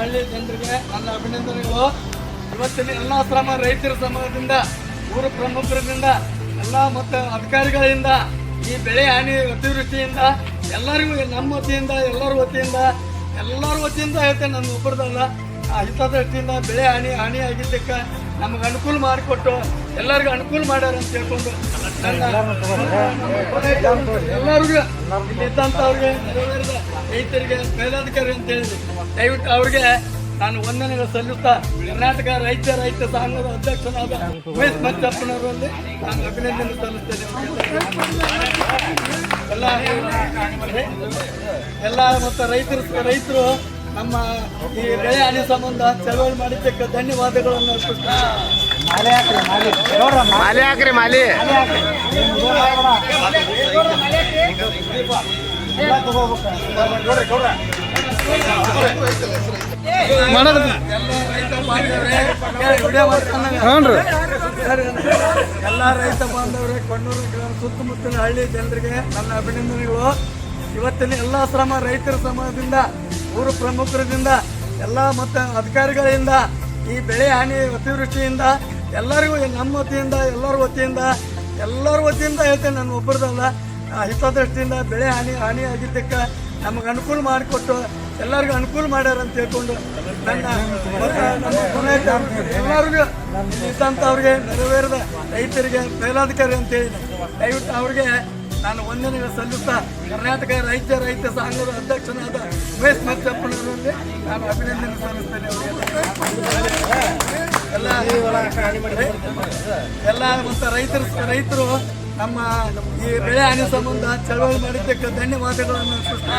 ಹಳ್ಳಿ ಜನರಿಗೆ ನನ್ನ ಅಭಿನಂದನೆಗಳು. ಇವತ್ತಿನ ಎಲ್ಲ ಶ್ರಮ ರೈತರ ಸಮಾಜದಿಂದ ಊರ ಪ್ರಮುಖರಿಂದ ಎಲ್ಲ ಮತ್ತು ಅಧಿಕಾರಿಗಳಿಂದ ಈ ಬೆಳೆ ಹಾನಿ ಅತಿವೃಷ್ಟಿಯಿಂದ ಎಲ್ಲರಿಗೂ ನಮ್ಮ ವತಿಯಿಂದ ಎಲ್ಲರ ವತಿಯಿಂದ ಎಲ್ಲರ ವತಿಯಿಂದ ಹೇಳ್ತೇನೆ ನನ್ನ ಒಬ್ಬರದಲ್ಲ. ಆ ಹಿತದೃಷ್ಟಿಯಿಂದ ಬೆಳೆ ಹಾನಿ ಹಾನಿ ಆಗಿದ್ದಕ್ಕೆ ನಮಗೆ ಅನುಕೂಲ ಮಾಡಿಕೊಟ್ಟು ಎಲ್ಲರಿಗೂ ಅನುಕೂಲ ಮಾಡ್ಯಾರ ಅಂತ ಹೇಳ್ಕೊಂಡು ನನ್ನ ಎಲ್ಲರಿಗೂ ಇದ್ದಂಥವ್ರಿಗೆ ನೆರವೇರಿದ ರೈತರಿಗೆ ಮೇಲಾಧಿಕಾರಿ ಅಂತ ಹೇಳಿದ್ರು. ದಯವಿಟ್ಟು ಅವ್ರಿಗೆ ನಾನು ವಂದನೆಗಳು ಸಲ್ಲಿಸ್ತಾ ಕರ್ನಾಟಕ ರೈತ ರೈತ ಸಂಘದ ಅಧ್ಯಕ್ಷನಾದ ಉಮೇಶ್ ಮಂಜಪ್ಪನವರಲ್ಲಿ ನಾನು ಅಭಿನಂದನೆ ಸಲ್ಲಿಸ್ತೇನೆ ಎಲ್ಲ ಎಲ್ಲ ಮತ್ತು ರೈತರು ರೈತರು ನಮ್ಮ ಈ ಬೆಳೆ ಹಾನಿ ಸಂಬಂಧ ಚಳವಳಿ ಮಾಡಿದ್ದಕ್ಕೆ ಧನ್ಯವಾದಗಳನ್ನು ಅರ್ಪಿಸ್ತೀನಿ. ಮಾಲೆ ಹಾಕ್ರಿ ಮಾಲೆ. ಮಾಲೆ. ಹಾಕ್ರಿ ಬಾಂಧವರೇ ಮಾಡ್ಕೊಂಡಂಗೆ. ಎಲ್ಲ ರೈತ ಬಾಂಧವರೇ, ಕಣ್ಣೂರು ಸುತ್ತಮುತ್ತಲಿನ ಹಳ್ಳಿ ಜನರಿಗೆ ನನ್ನ ಅಭಿನಂದನೆಗಳು ಇವತ್ತಿನ ಎಲ್ಲ ಶ್ರಮ ರೈತರ ಸಮಾಜದಿಂದ ಊರು ಪ್ರಮುಖರಿಂದ, ಎಲ್ಲ ಮತ್ತು ಅಧಿಕಾರಿಗಳಿಂದ, ಈ ಬೆಳೆ ಹಾನಿ ಅತಿವೃಷ್ಟಿಯಿಂದ, ಎಲ್ಲರಿಗೂ ನಮ್ಮ ವತಿಯಿಂದ, ಎಲ್ಲರ ವತಿಯಿಂದ ಎಲ್ಲರ ವತಿಯಿಂದ ಹೇಳ್ತೇನೆ, ನಾನು ಒಬ್ಬರದಲ್ಲ ಹಿತದೃಷ್ಟಿಯಿಂದ ಬೆಳೆ ಹಾನಿ ಹಾನಿ ಆಗಿದ್ದಕ್ಕೆ ನಮಗೆ ಅನುಕೂಲ ಮಾಡಿಕೊಟ್ಟು ಎಲ್ಲರಿಗೂ ಅನುಕೂಲ ಮಾಡ್ಯಾರ ಅಂತ ಹೇಳ್ಕೊಂಡು ನನ್ನ ಎಲ್ಲರಿಗೂ ಇದ್ದಂಥವ್ರಿಗೆ ನೆರವೇರಿದ ರೈತರಿಗೆ ಮೇಲಾಧಿಕಾರಿ ಅಂತ ಹೇಳಿ ದಯವಿಟ್ಟು ಅವ್ರಿಗೆ ನಾನು ವಂದನೆಗಳು ಸಲ್ಲಿಸ್ತಾ ಕರ್ನಾಟಕ ರೈತ ರೈತ ಸಂಘದ ಅಧ್ಯಕ್ಷನಾದ ಉಮೇಶ್ ಮಚ್ಚಪ್ಪನವರಲ್ಲಿ ನಾನು ಅಭಿನಂದನೆ ಸಲ್ಲಿಸ್ತೇನೆ ಎಲ್ಲ ಎಲ್ಲ ಮತ್ತು ರೈತರು ರೈತರು ನಮ್ಮ ಈ ಬೆಳೆ ಹಾನಿ ಸಂಬಂಧ ಚಳವಳಿ ಮಾಡಿದ್ದಕ್ಕೆ ಧನ್ಯವಾದಗಳನ್ನು ಸೃಷ್ಟಿ